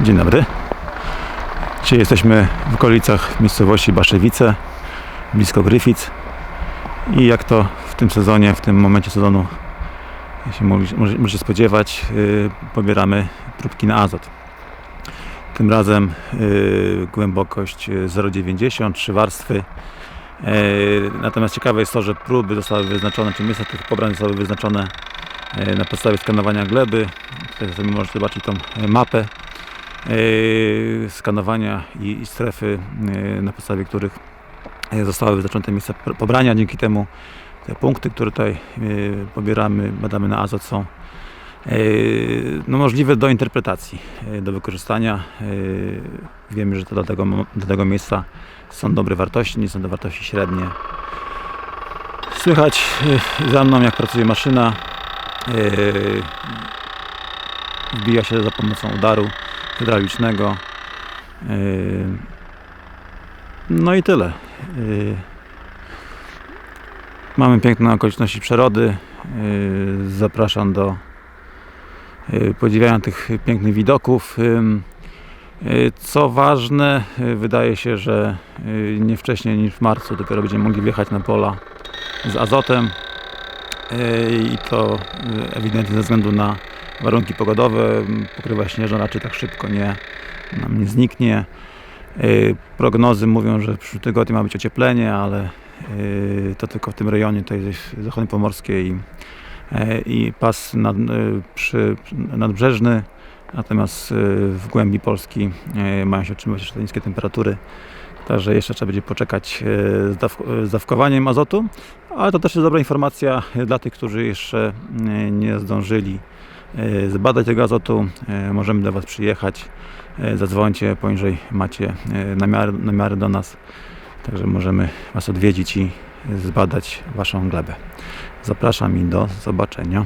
Dzień dobry. Dzisiaj jesteśmy w okolicach miejscowości Baszewice, blisko Gryfic. I jak to w tym sezonie, w tym momencie sezonu się może, spodziewać, yy, pobieramy próbki na azot. Tym razem yy, głębokość yy, 0,90, trzy warstwy. Yy, Natomiast ciekawe jest to, że próby zostały wyznaczone, czy miejsca tych pobrań zostały wyznaczone yy, na podstawie skanowania gleby. Tutaj sobie możecie zobaczyć tą mapę skanowania i, strefy, yy, na podstawie których yy, zostały wyznaczone miejsca pobrania. Dzięki temu te punkty, które tutaj yy, pobieramy, badamy na azot są yy, no, możliwe do interpretacji, yy, do wykorzystania. Yy, Wiemy, że to dla tego, dla tego miejsca są dobre wartości, nie są to wartości średnie. Słychać yy, za mną, jak pracuje maszyna. Yy, wbija się za pomocą udaru hydraulicznego. Yy, No i tyle. Yy, Mamy piękne okoliczności przyrody. Yy, Zapraszam do podziwiania tych pięknych widoków. Co ważne, wydaje się, że nie wcześniej niż w marcu dopiero będziemy mogli wjechać na pola z azotem. I to ewidentnie ze względu na warunki pogodowe. Pokrywa śnieżna raczej tak szybko nie, nam nie zniknie. Yy, Prognozy mówią, że w przyszłym tygodniu ma być ocieplenie, ale yy, to tylko w tym rejonie tutaj jest zachodniopomorskie i, i pas nad, przy, nadbrzeżny. Natomiast w głębi Polski mają się utrzymywać jeszcze niskie temperatury. Także jeszcze trzeba będzie poczekać z daw- z dawkowaniem azotu. Ale to też jest dobra informacja dla tych, którzy jeszcze nie zdążyli zbadać tego azotu. Yy, Możemy do Was przyjechać. Yy, Zadzwońcie, poniżej macie namiary, namiary do nas. Także możemy Was odwiedzić i zbadać Waszą glebę. Zapraszam i do zobaczenia.